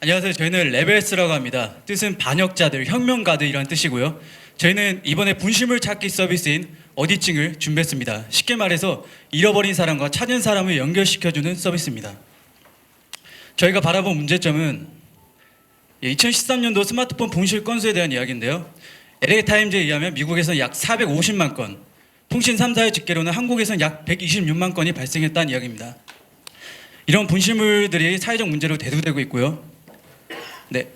안녕하세요. 저희는 레벨스라고 합니다. 뜻은 반역자들, 혁명가들이라는 뜻이고요. 저희는 이번에 분실물 찾기 서비스인 어디증을 준비했습니다. 쉽게 말해서 잃어버린 사람과 찾은 사람을 연결시켜주는 서비스입니다. 저희가 바라본 문제점은 2013년도 스마트폰 분실 건수에 대한 이야기인데요. LA 타임즈에 의하면 미국에서는 약 450만 건, 통신 3사의 집계로는 한국에서는 약 126만 건이 발생했다는 이야기입니다. 이런 분실물들이 사회적 문제로 대두되고 있고요. 네.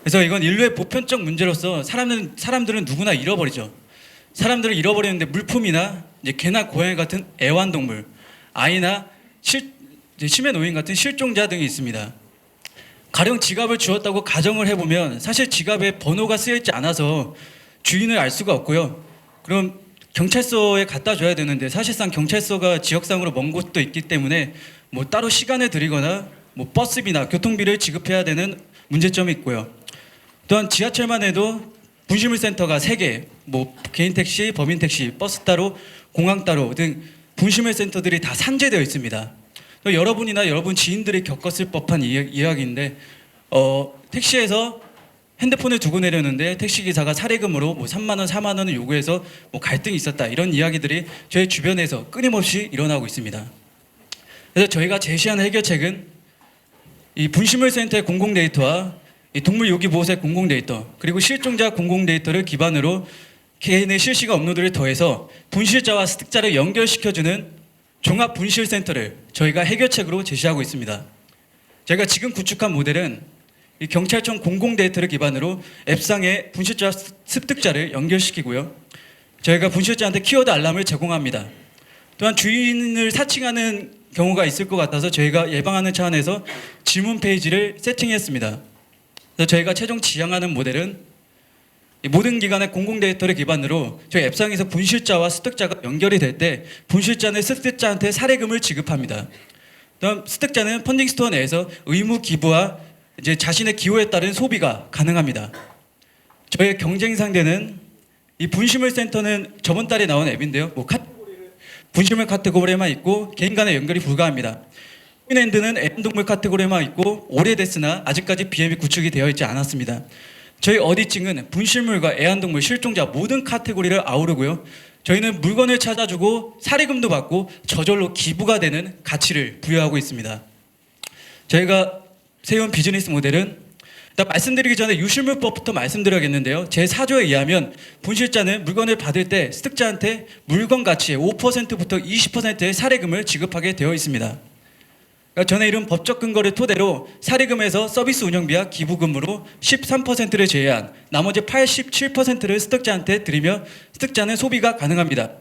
그래서 이건 인류의 보편적 문제로서 사람들은 사람들은 누구나 잃어버리죠. 사람들을 잃어버리는데 물품이나 이제 개나 고양이 같은 애완동물, 아이나 실, 치매 노인 같은 실종자 등이 있습니다. 가령 지갑을 주었다고 가정을 해보면 사실 지갑에 번호가 쓰여 있지 않아서 주인을 알 수가 없고요. 그럼 경찰서에 갖다 줘야 되는데 사실상 경찰서가 지역상으로 먼 곳도 있기 때문에 뭐 따로 시간을 들이거나 뭐 버스비나 교통비를 지급해야 되는 문제점이 있고요. 또한 지하철만 해도 분실물 센터가 3개, 뭐 개인 택시, 법인 택시, 버스 따로, 공항 따로 등 분실물 센터들이 다 산재되어 있습니다. 또 여러분이나 여러분 지인들이 겪었을 법한 이야- 이야 기인데 어, 택시에서 핸드폰을 두고 내렸는데 택시 기사가 사례금으로 뭐 3만 원, 4만 원을 요구해서 뭐 갈등이 있었다 이런 이야기들이 저희 주변에서 끊임없이 일어나고 있습니다. 그래서 저희가 제시한 해결책은 이 분실물 센터의 공공 데이터와 이 동물 요기 보호소의 공공 데이터 그리고 실종자 공공 데이터를 기반으로 개인의 실시간 업로드를 더해서 분실자와 습득자를 연결시켜주는 종합 분실 센터를 저희가 해결책으로 제시하고 있습니다. 저희가 지금 구축한 모델은 이 경찰청 공공 데이터를 기반으로 앱상의 분실자 습득자를 연결시키고요. 저희가 분실자한테 키워드 알람을 제공합니다. 또한 주인을 사칭하는 경우가 있을 것 같아서 저희가 예방하는 차원에서 질문 페이지를 세팅했습니다. 그래서 저희가 최종 지향하는 모델은 이 모든 기관의 공공 데이터를 기반으로 저희 앱상에서 분실자와 습득자가 연결이 될 때 분실자는 습득자한테 사례금을 지급합니다. 또한 습득자는 펀딩 스토어 내에서 의무 기부와 이제 자신의 기호에 따른 소비가 가능합니다. 저의 경쟁 상대는 이 분실물 센터는 저번 달에 나온 앱인데요. 뭐 카, 분실물 카테고리에만 있고 개인 간의 연결이 불가합니다. 핀핸드는 애완동물 카테고리에만 있고 오래됐으나 아직까지 BM이 구축이 되어 있지 않았습니다. 저희 어디증은 분실물과 애완동물, 실종자 모든 카테고리를 아우르고요. 저희는 물건을 찾아주고 사리금도 받고 저절로 기부가 되는 가치를 부여하고 있습니다. 저희가 세운 비즈니스 모델은 일단 말씀드리기 전에 유실물법부터 말씀드려야겠는데요. 제 4조에 의하면 분실자는 물건을 받을 때 습득자한테 물건 가치의 5%부터 20%의 사례금을 지급하게 되어 있습니다. 그러니까 전에 이룬 법적 근거를 토대로 사례금에서 서비스 운영비와 기부금으로 13%를 제외한 나머지 87%를 습득자한테 드리며 습득자는 소비가 가능합니다.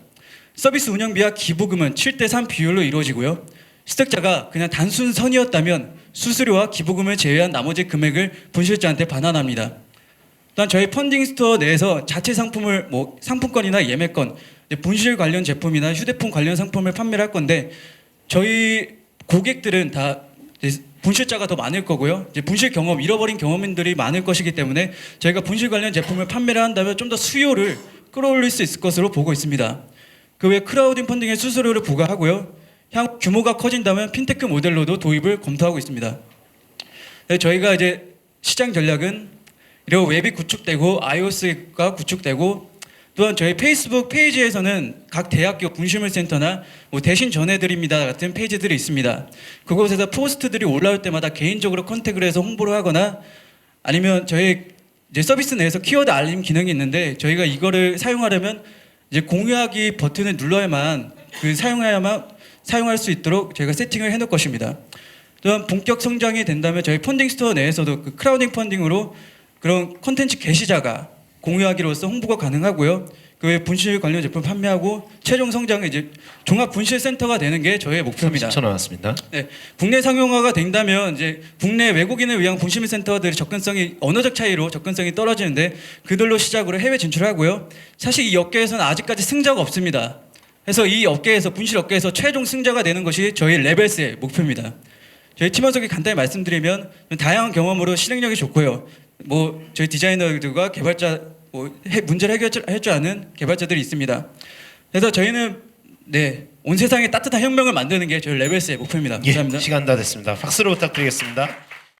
서비스 운영비와 기부금은 7대3 비율로 이루어지고요. 습득자가 그냥 단순 선이었다면 수수료와 기부금을 제외한 나머지 금액을 분실자한테 반환합니다. 또한 저희 펀딩 스토어 내에서 자체 상품을 뭐 상품권이나 예매권, 분실 관련 제품이나 휴대폰 관련 상품을 판매를 할 건데 저희 고객들은 다 분실자가 더 많을 거고요. 이제 분실 경험, 잃어버린 경험인들이 많을 것이기 때문에 저희가 분실 관련 제품을 판매를 한다면 좀 더 수요를 끌어올릴 수 있을 것으로 보고 있습니다. 그 외 크라우딩 펀딩의 수수료를 부과하고요. 향 규모가 커진다면 핀테크 모델로도 도입을 검토하고 있습니다. 네, 저희가 이제 시장 전략은 이런 웹이 구축되고 iOS가 구축되고 또한 저희 페이스북 페이지에서는 각 대학교 분실물 센터나 뭐 대신 전해드립니다 같은 페이지들이 있습니다. 그곳에서 포스트들이 올라올 때마다 개인적으로 컨택을 해서 홍보를 하거나 아니면 저희 이제 서비스 내에서 키워드 알림 기능이 있는데 저희가 이거를 사용하려면 이제 공유하기 버튼을 눌러야만 그 사용해야만 사용할 수 있도록 저희가 세팅을 해놓을 것입니다. 또한 본격 성장이 된다면 저희 펀딩 스토어 내에서도 그 크라우딩 펀딩으로 그런 콘텐츠 게시자가 공유하기로서 홍보가 가능하고요. 그 외 분실 관련 제품 판매하고 최종 성장은 이제 종합 분실 센터가 되는 게 저의 목표입니다. 10초 남았습니다. 네, 국내 상용화가 된다면 이제 국내 외국인을 위한 분실물 센터들의 접근성이 언어적 차이로 접근성이 떨어지는데 그들로 시작으로 해외 진출하고요. 사실 이 업계에서는 아직까지 승자가 없습니다. 그래서 이 업계에서 분실 업계에서 최종 승자가 되는 것이 저희 레벨스의 목표입니다. 저희 팀원석이 간단히 말씀드리면 다양한 경험으로 실행력이 좋고요. 뭐 저희 디자이너들과 개발자 뭐 해- 문제를 해결할 줄 아는 개발자들이 있습니다. 그래서 저희는 네, 온 세상에 따뜻한 혁명을 만드는 게 저희 레벨스의 목표입니다. 예, 감사합니다. 시간 다 됐습니다. 박수로 부탁드리겠습니다.